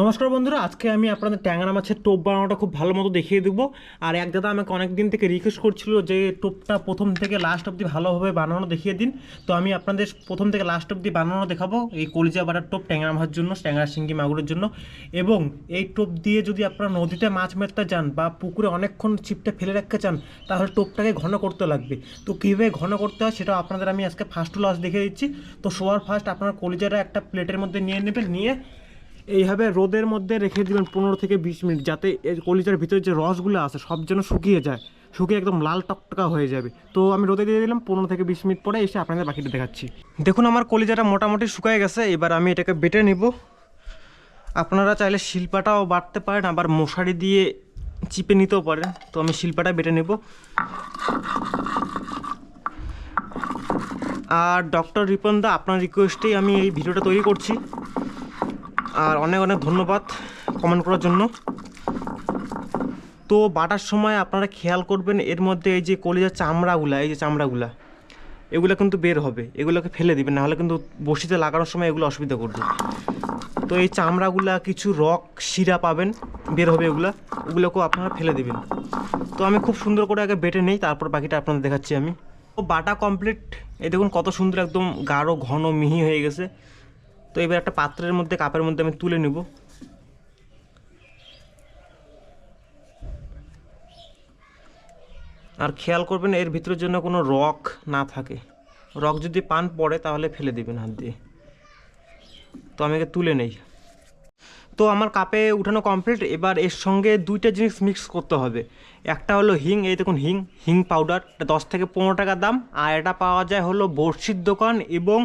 নমস্কার বন্ধুরা, আজকে আমি আপনাদের ট্যাংরা মাছের টোপ বানানোটা খুব ভালো মতো দেখিয়ে দেবো। আর এক দাদা আমাকে অনেক দিন থেকে রিকোয়েস্ট করছিল যে টোপটা প্রথম থেকে লাস্ট অবধি ভালোভাবে বানানো দেখিয়ে দিন। তো আমি আপনাদের প্রথম থেকে লাস্ট অবধি বানানো দেখাবো এই কলিজা বাটার টোপ ট্যাংরা মাছের জন্য, ট্যাংরা শিঙ্গি মাগুরের জন্য। এবং এই টোপ দিয়ে যদি আপনারা নদীতে মাছ মারতে যান বা পুকুরে অনেকক্ষণ ছিপটা ফেলে রাখতে চান, তাহলে টোপটাকে ঘন করতে লাগবে। তো কীভাবে ঘন করতে হয় সেটা আপনাদের আমি আজকে ফার্স্ট টু লাস্ট দেখিয়ে দিচ্ছি। তো সবার ফার্স্ট আপনারা কলিজাটা একটা প্লেটের মধ্যে নিয়ে নেবেন, নিয়ে এইভাবে রোদের মধ্যে রেখে দিবেন পনেরো থেকে বিশ মিনিট, যাতে কলিজার ভিতরে যে রসগুলো আছে সব যেন শুকিয়ে যায়, শুকিয়ে একদম লাল টকটকা হয়ে যাবে। তো আমি রোদে দিয়ে দিলাম, পনেরো থেকে বিশ মিনিট পরে এসে আপনাদের বাকিটা দেখাচ্ছি। দেখুন, আমার কলিজাটা মোটামুটি শুকায় গেছে, এবার আমি এটাকে বেটে নেব। আপনারা চাইলে শিল্পাটাও বাটতে পারেন, আবার মশারি দিয়ে চিপে নিতেও পারেন। তো আমি শিল্পাটা বেটে নেব। আর ডক্টর রিপন দা, আপনার রিকোয়েস্টেই আমি এই ভিডিওটা তৈরি করছি। আর অনেক অনেক ধন্যবাদ কমেন্ট করার জন্য। তো বাটার সময় আপনারা খেয়াল করবেন, এর মধ্যে এই যে কলিজার চামড়াগুলা, এই যে চামড়াগুলা, এগুলো কিন্তু বের হবে, এগুলোকে ফেলে দিবেন, নাহলে কিন্তু বসিতে লাগানোর সময় এগুলো অসুবিধা করবে। তো এই চামড়াগুলা কিছু রক, শিরা পাবেন, বের হবে এগুলা, ওগুলোকেও আপনারা ফেলে দিবেন। তো আমি খুব সুন্দর করে আগে বেটে নেই, তারপর বাকিটা আপনাদের দেখাচ্ছি আমি। তো বাটা কমপ্লিট এই দেখুন কত সুন্দর একদম গাঢ়, ঘন, মিহি হয়ে গেছে। তো এবার একটা পাত্রের মধ্যে, কাপের মধ্যে আমি তুলে নেব। আর খেয়াল করবেন, এর ভিতরের জন্য কোনো রক না থাকে। রক যদি পান পড়ে তাহলে ফেলে দিবেন হাত দিয়ে। তো আমি একে তুলে নেই। তো আমার কাপে উঠানো কমপ্লিট এবার এর সঙ্গে দুইটা জিনিস মিক্স করতে হবে। একটা হলো হিং, এই দেখুন হিং হিং পাউডার দশ থেকে পনেরো টাকা দাম। আর এটা পাওয়া যায় হলো বড়শির দোকান এবং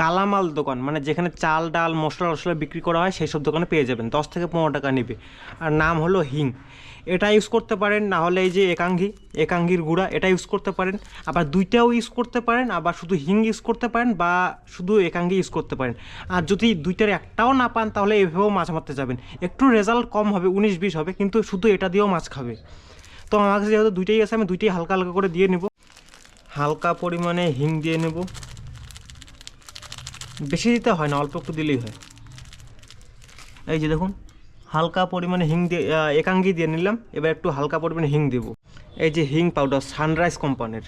গালামাল দোকান মানে যেখানে চাল, ডাল, মশলা টশলা বিক্রি করা হয়, সেই সব দোকানে পেয়ে যাবেন, দশ থেকে পনেরো টাকা নেবে। আর নাম হলো হিং। এটা ইউজ করতে পারেন, না হলে এই যে একাঙ্গি, একাঙ্গির গুঁড়া, এটা ইউজ করতে পারেন। আবার দুইটাও ইউজ করতে পারেন, আবার শুধু হিং ইউজ করতে পারেন বা শুধু একাঙ্গি ইউজ করতে পারেন। আর যদি দুইটার একটাও না পান, তাহলে এভাবেও মাছ মারতে যাবেন। একটু রেজাল্ট কম হবে, উনিশ বিশ হবে, কিন্তু শুধু এটা দিয়েও মাছ খাবে। তো আমার কাছে যেহেতু দুইটাই আছে, আমি দুইটাই হালকা হালকা করে দিয়ে নেব। হালকা পরিমাণে হিং দিয়ে নেব। বেশি দিতে হয় না, অল্প একটু দিলেই হয়। এই যে দেখুন, হালকা পরিমাণে হিং দিয়ে একাঙ্গি দিয়ে নিলাম, এবার একটু হালকা পরিমাণে হিং দেব। এই যে হিং পাউডার, সানরাইজ কোম্পানির।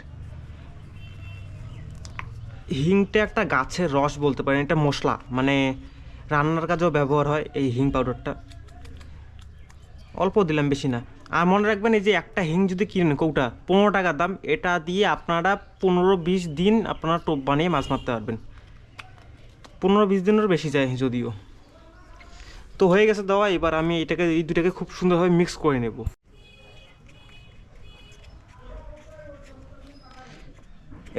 হিংটা একটা গাছের রস বলতে পারেন, এটা মশলা মানে রান্নার কাজেও ব্যবহার হয় এই হিং পাউডারটা। অল্প দিলাম, বেশি না। আর মনে রাখবেন, এই যে একটা হিং যদি কিনেন কৌটা, পনেরো টাকা দাম, এটা দিয়ে আপনারা পনেরো বিশ দিন আপনারা টোপ বানিয়ে মাছ মারতে পারবেন। পনেরো বিশ দিনেরও বেশি যায় যদিও। তো হয়ে গেছে দেওয়া, এবার আমি এটাকে, এই দুটাকে খুব সুন্দরভাবে মিক্স করে নেব।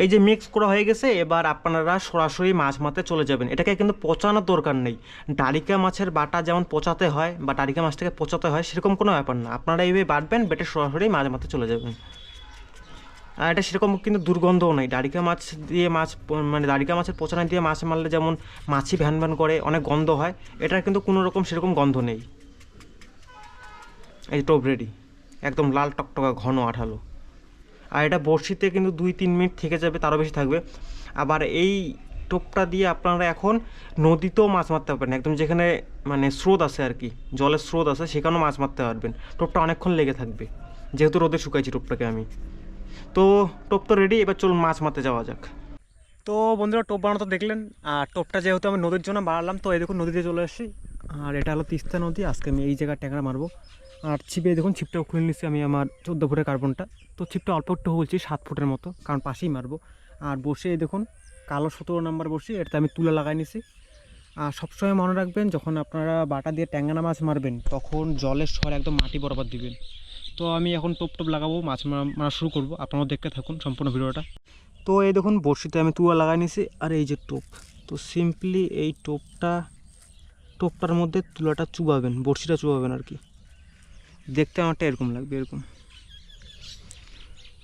এই যে মিক্স করা হয়ে গেছে, এবার আপনারা সরাসরি মাছ মারতে চলে যাবেন। এটাকে কিন্তু পচানোর দরকার নেই। ডারিকা মাছের বাটা যেমন পচাতে হয় বা ডারিকা মাছটাকে পচাতে হয়, সেরকম কোনো ব্যাপার না। আপনারা এইভাবে বাটবেন, বেটে সরাসরি মাছ মারতে চলে যাবেন। এটা সেরকম কিন্তু দুর্গন্ধও নেই। ডারিকা মাছ দিয়ে মাছ মানে ডারিকা মাছের পচানা দিয়ে মাছ মারলে যেমন মাছি ভ্যান ভ্যান করে, অনেক গন্ধ হয় এটার কিন্তু কোনো রকম সেরকম গন্ধ নেই। এই টোপ রেডি, একদম লাল টকটকা ঘন আঠালো। আর এটা বড়শিতে কিন্তু দুই তিন মিনিট থেকে যাবে, তারও বেশি থাকবে। আবার এই টোপটা দিয়ে আপনারা এখন নদীতেও মাছ মারতে পারবেন, একদম যেখানে মানে স্রোত আছে আর কি, জলের স্রোত আছে, সেখানেও মাছ মারতে পারবেন। টোপটা অনেকক্ষণ লেগে থাকবে, যেহেতু রোদে শুকাইছি টোপটাকে আমি। তো টোপ তো রেডি এবার চলুন মাছ মারতে যাওয়া যাক। তো বন্ধুরা, টোপ বানানো তো দেখলেন, আর টোপটা যেহেতু আমি নদীর জন্য বাড়ালাম, তো এই দেখুন নদীতে চলে আসছি। আর এটা হলো তিস্তা নদী, আজকে আমি এই জায়গায় ট্যাংরা মারবো। আর ছিপে দেখুন, ছিপটাও খুলে নিচ্ছি আমি আমার চোদ্দ ফুটের কার্বনটা। তো ছিপটা অল্প একটু বলছি, সাত ফুটের মতো, কারণ পাশেই মারবো। আর বসে দেখুন, কালো সতেরো নাম্বার বসি, এটাতে আমি তুলে লাগাই নিছি। আর সবসময় মনে রাখবেন, যখন আপনারা বাটা দিয়ে ট্যাঙ্গানা মাছ মারবেন, তখন জলের স্বর একদম মাটি বরাবর দিবেন। তো আমি এখন টোপ টোপ লাগাবো, মাছ মারা শুরু করব। আপনারাও দেখতে থাকুন সম্পূর্ণ ভিডিওটা। তো এই দেখুন, বড়শিতে আমি তুয়া লাগাই নিছি, আর এই যে টোপ। তো সিম্পলি এই টোপটা, টোপটার মধ্যে তুলাটা চুবাবেন, বড়শিটা চুবাবেন আর কি। দেখতে আমারটা এরকম লাগবে, এরকম।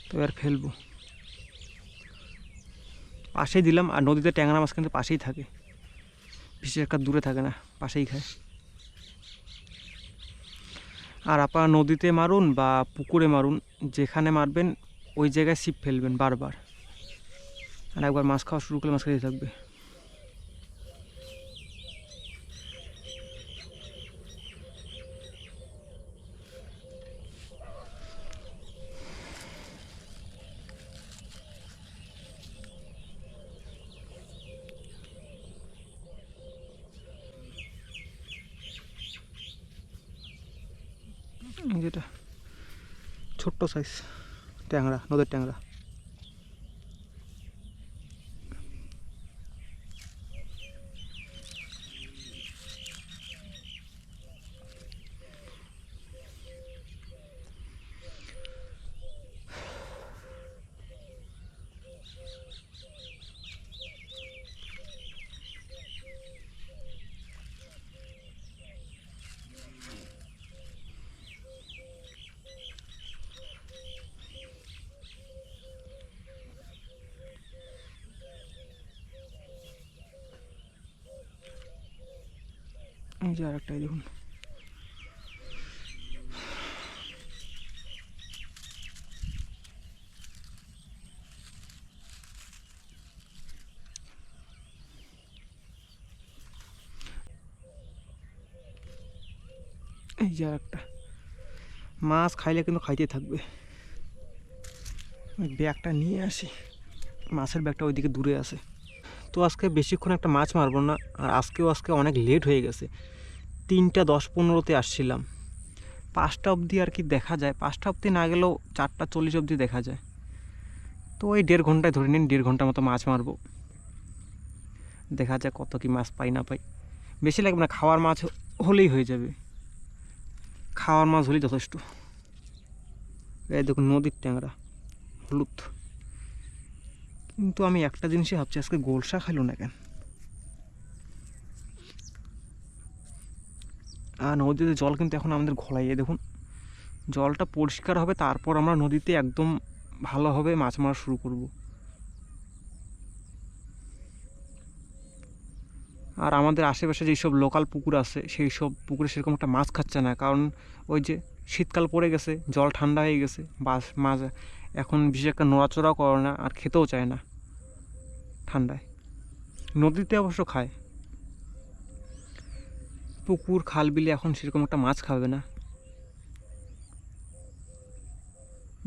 তো এবার ফেলব। পাশেই দিলাম, আর নদীতে ট্যাংরা মাছ কিন্তু পাশেই থাকে। বিশেষ একটা দূরে থাকে না, পাশেই খায়। আর আপনারা নদীতে মারুন বা পুকুরে মারুন, যেখানে মারবেন, ওই জায়গায় ছিপ ফেলবেন বারবার। আর একবার মাছ খাওয়া শুরু করলে মাছ খেতে থাকবে। যেটা। ছোট্ট সাইজ ট্যাংরা নদের ট্যাংরা। যে আরেকটাই দেখুন। এই যে আরেকটা। মাছ খাইলে কিন্তু খাইতে থাকবে। ওই ব্যাগটা নিয়ে আসি। মাছের ব্যাগটা ওইদিকে দূরে আছে। তো আজকে বেশিক্ষণ একটা মাছ মারবো না, আর আজকেও আজকে অনেক লেট হয়ে গেছে। তিনটা দশ পনেরোতে আসছিলাম। পাঁচটা অবধি আর কি দেখা যায়। পাঁচটা অবধি না গেলেও চারটা চল্লিশ অবধি দেখা যায়। তো ওই দেড় ঘন্টায় ধরে নিন, দেড় ঘণ্টার মতো মাছ মারবো। দেখা যায় কত কি মাছ পাই না পাই। বেশি লাগবে না খাওয়ার মাছ হলেই হয়ে যাবে। খাওয়ার মাছ হলেই যথেষ্ট। এই দেখুন নদীর ট্যাংরা, হলুদ। কিন্তু আমি একটা জিনিসই ভাবছি, আজকে গোলসা খাইলো না কেন? নদীতে জল কিন্তু এখন আমাদের ঘোলাই। এই দেখুন, জলটা পরিষ্কার হবে, তারপর আমরা নদীতে একদম ভালোভাবে মাছ মারা শুরু করব। আর আমাদের আশেপাশে যেসব লোকাল পুকুর আছে, সেই সব পুকুরে সেরকম একটা মাছ খাচ্ছে না। কারণ ওই যে শীতকাল পড়ে গেছে, জল ঠান্ডা হয়ে গেছে বাস মাছ এখন বিশেষ একটা নড়াচড়াও করে না আর খেতেও চায় না ঠান্ডায়। নদীতে অবশ্য খায়। পুকুর, খাল বিলে এখন সেরকম একটা মাছ খাবে না।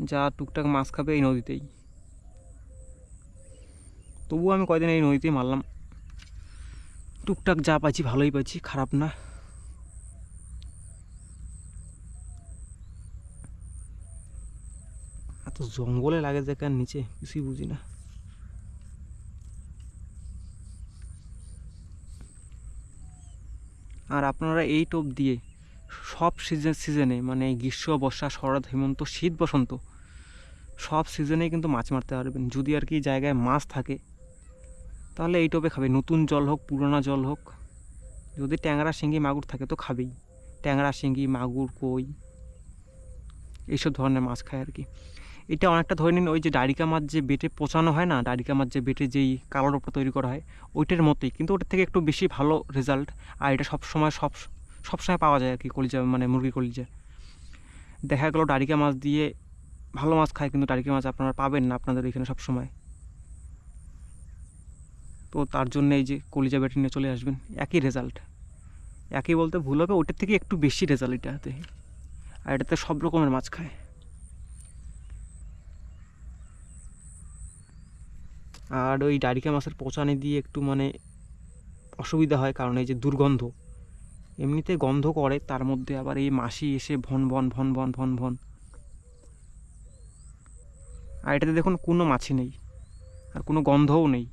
যা টুকটাক মাছ খাবে এই নদীতেই। তবুও আমি কয়দিন এই নদীতেই মারলাম। টুকটাক যা পাচ্ছি ভালোই পাচ্ছি খারাপ না। এত জঙ্গলে লাগে যে কার নিচে, কিছুই বুঝি না। আর আপনারা এই টোপ দিয়ে সব সিজন, সিজনে মানে গ্রীষ্ম, বর্ষা, শরৎ, হেমন্ত, শীত, বসন্ত, সব সিজনেই কিন্তু মাছ মারতে পারবেন। যদি আর কি জায়গায় মাছ থাকে, তাহলে এই টোপে খাবে। নতুন জল হোক, পুরোনো জল হোক, যদি ট্যাংরা শিঙ্গি মাগুর থাকে তো খাবেই। ট্যাংরা শিঙ্গি মাগুর, কই, এইসব ধরনের মাছ খায় আর কি। এটা অনেকটা ধরে নিন ওই যে ডারিকা মাছ যে বেটে পচানো হয় না ডারিকা মাছ যে বেটে যেই কালোর ওপর তৈরি করা হয়, ওইটার মতোই। কিন্তু ওটার থেকে একটু বেশি ভালো রেজাল্ট আর এটা সব সময় সব সবসময় পাওয়া যায় আর কি কলিজা মানে মুরগি কলিজা। দেখা গেলো ডারিকা মাছ দিয়ে ভালো মাছ খায়, কিন্তু ডারিকা মাছ আপনারা পাবেন না আপনাদের এখানে সব সময়। তো তার জন্য এই যে কলিজা বেটে নিয়ে চলে আসবেন, একই রেজাল্ট একই বলতে ভুল হবে, ওটার থেকে একটু বেশি রেজাল্ট এটাতে। আর এটাতে সব রকমের মাছ খায়। আর ওই ডারিকা মাছের পচানি দিয়ে একটু মানে অসুবিধা হয়, কারণ এই যে দুর্গন্ধ। এমনিতে গন্ধ করে, তার মধ্যে আবার এই মাসি এসে ভন ভন ভন ভন ভন ভন। আর এটাতে দেখুন কোনো মাছি নেই, আর কোনো গন্ধও নেই।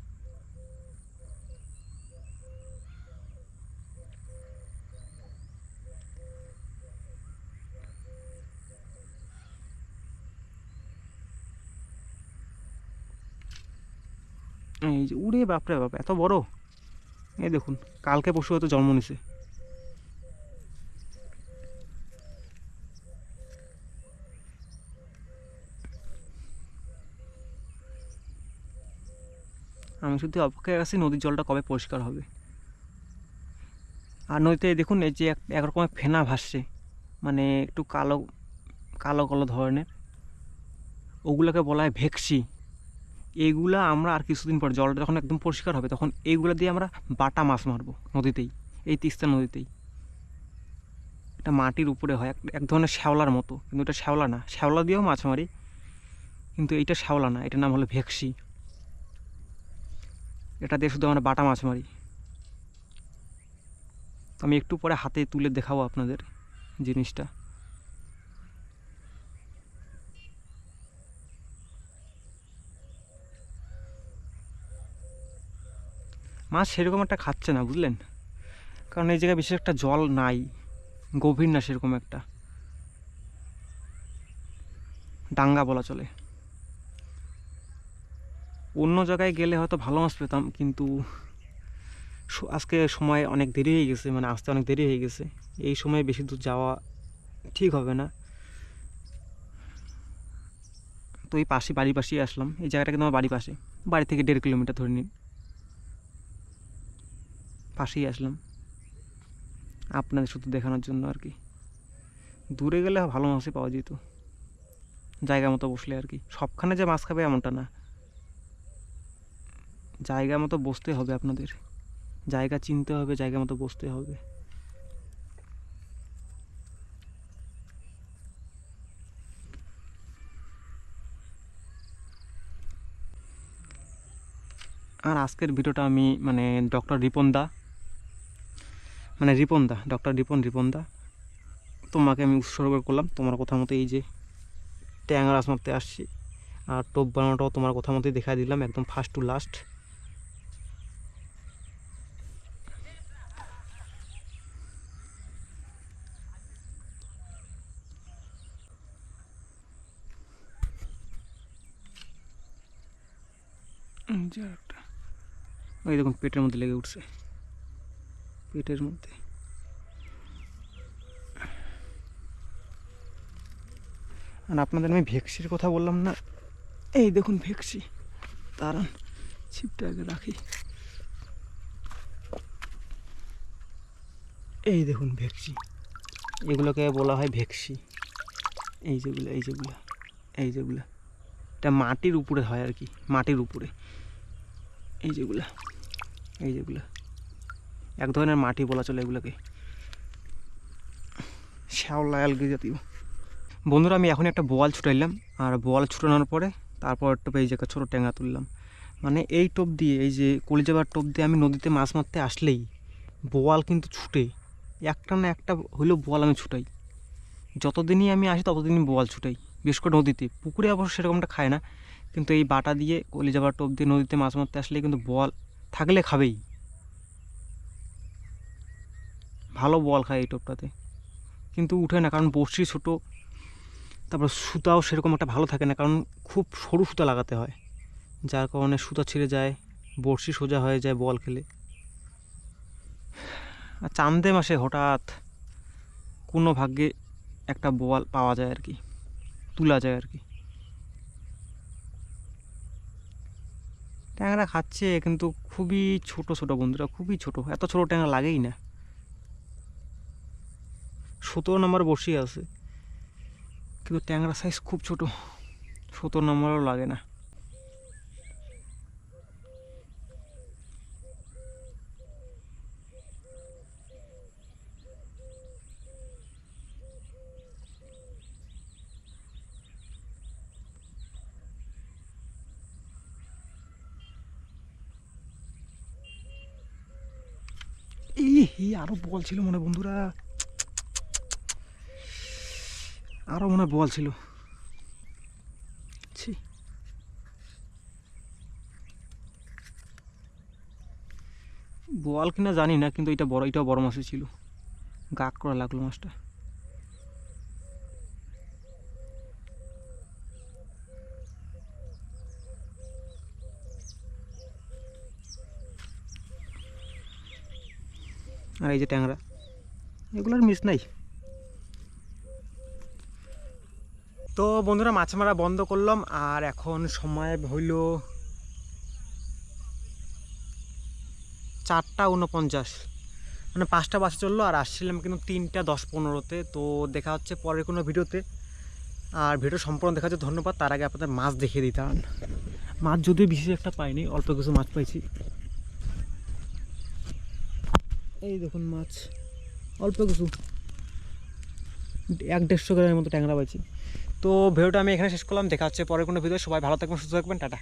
যে উড়ে বাপরে বাপ, এত বড়? এই দেখুন, কালকে পশু হয়তো জন্ম নিছে। আমি শুধু অপেক্ষায় আছি নদীর জলটা কবে পরিষ্কার হবে। আর নদীতে দেখুন, এই যে এক- একরকমের ফেনা ভাসছে মানে একটু কালো কালো কালো ধরনের। ওগুলোকে বলা হয় ভেকসি। এইগুলা আমরা আর কিছুদিন পর, জলটা যখন একদম পরিষ্কার হবে, তখন এইগুলো দিয়ে আমরা বাটা মাছ মারবো নদীতেই, এই তিস্তা নদীতেই। এটা মাটির উপরে হয়, এক- ধরনের শ্যাওলার মতো, কিন্তু এটা শ্যাওলা না। শ্যাওলা দিয়েও মাছ মারি, কিন্তু এইটা শ্যাওলা না, এটার নাম হলো ভেকসি। এটা দিয়ে শুধু আমরা বাটা মাছ মারি। আমি একটু পরে হাতে তুলে দেখাবো আপনাদের জিনিসটা। মাছ সেরকম একটা খাচ্ছে না, বুঝলেন? কারণ এই জায়গায় বিশেষ একটা জল নাই, গভীর না সেরকম একটা। ডাঙ্গা বলা চলে। অন্য জায়গায় গেলে হয়তো ভালো মাছ পেতাম, কিন্তু আজকে সময় অনেক দেরি হয়ে গেছে মানে আসতে অনেক দেরি হয়ে গেছে। এই সময় বেশি দূর যাওয়া ঠিক হবে না। তো এই পাশে বাড়ির পাশেই আসলাম। এই জায়গাটা কিন্তু আমার বাড়ির পাশে। বাড়ি থেকে দেড় কিলোমিটার ধরে নিন। পাশেই আসলাম। আপনাদের শুধু দেখানোর জন্য আর কি। দূরে গেলে ভালো মাছই পাওয়া যেত। জায়গা মতো বসলে আর কি। সবখানে যে মাছ খাবে এমনটা না। জায়গা মতো বসতে হবে আপনাদের। জায়গা চিনতে হবে, জায়গা মতো বসতে হবে। আর আজকের ভিডিওটা আমি মানে ডক্টর রিপন দা মানে রিপন দা ডক্টর রিপন রিপন দা। তোমাকে আমি উৎসর্গ করলাম তোমার কথা মতো এই যে ট্যাংরাস মারতে আসছি। আর টোপ বানানোটাও তোমার কথা মতোই দেখা দিলাম একদম ফার্স্ট টু লাস্ট ওই দেখুন পেটের মধ্যে লেগে উঠছে। পেটের মধ্যে। আর আপনাদের আমি ভেক্সির কথা বললাম না? এই দেখুন ভেক্সি। দাঁড়ান, ছিপটা আগে রাখি। এই দেখুন ভেক্সি। এগুলোকে বলা হয় ভেক্সি। এই যেগুলো এই যেগুলো এই যেগুলো। এটা মাটির উপরে হয় আর কি, মাটির উপরে। এই যেগুলা এই যেগুলা। এক ধরনের মাটি বলা চলে এগুলোকে। শ্যাওলা অ্যালগি জাতীয়। বন্ধুরা আমি এখন একটা বোয়াল ছুটাইলাম আর বোয়াল ছুটানোর পরে তারপর একটা এই জায়গায় ছোটো ট্যাংরা তুললাম। মানে এই টোপ দিয়ে এই যে কলিজাবার টোপ দিয়ে আমি নদীতে মাছ মারতে আসলেই বোয়াল কিন্তু ছুটে। একটা না একটা হইলেও বোয়াল আমি ছুটাই। যতদিনই আমি আসি ততদিনই বোয়াল ছুটাই। বিশেষ করে নদীতে। পুকুরে অবশ্য সেরকমটা খায় না কিন্তু এই বাটা দিয়ে কলিজাবার টোপ দিয়ে নদীতে মাছ মারতে আসলে কিন্তু বোয়াল থাকলে খাবেই। ভালো বল খায় এই টোপটাতে কিন্তু উঠে না, কারণ বড়শি ছোটো, তারপর সুতাও সেরকম একটা ভালো থাকে না, কারণ খুব সরু সুতা লাগাতে হয়। যার কারণে সুতা ছিঁড়ে যায়, বড়শি সোজা হয়ে যায় বল খেলে। আর চান্দে মাসে হঠাৎ কোনো ভাগ্যে একটা বল পাওয়া যায় আর কি, তোলা যায় আর কি। ট্যাংরা খাচ্ছে, কিন্তু খুবই ছোট ছোট বন্ধুরা, খুবই ছোট, এত ছোট ট্যাংরা লাগেই না। সতেরো নম্বর বসি আছে। কিন্তু ট্যাংরা সাইজ খুব ছোট। সতেরো নম্বরও লাগে না। এই আরও বল ছিল মনে বন্ধুরা। আরও মনে বল ছিল। বল কিনা জানি না, কিন্তু এটা বড় এটাও বড় মাছই ছিল। গাক করা লাগল মাছটা। আর এই যে ট্যাংরা, এগুলোর মিস নাই। তো বন্ধুরা, মাছ মারা বন্ধ করলাম, আর এখন সময় হইল চারটা উনপঞ্চাশ। মানে পাঁচটা বাসে চলল, আর আসছিলাম কিন্তু তিনটা দশ পনেরোতে, তো দেখা হচ্ছে পরের কোনো ভিডিওতে। আর ভিডিও সম্পূর্ণ দেখা হচ্ছে ধন্যবাদ, তার আগে আপনাদের মাছ দেখিয়ে দিতাম। মাছ যদিও বিশেষ একটা পাইনি, অল্প কিছু মাছ পাইছি। এই দেখুন মাছ, অল্প কিছু, এক দেড়শো গ্রামের মতো ট্যাংরা পাইছি। তো ভিডিওটা আমি এখানে শেষ করলাম। দেখা হচ্ছে পরের কোনো ভিডিও সবাই ভালো থাকবেন, সুস্থ থাকবেন। টাটা।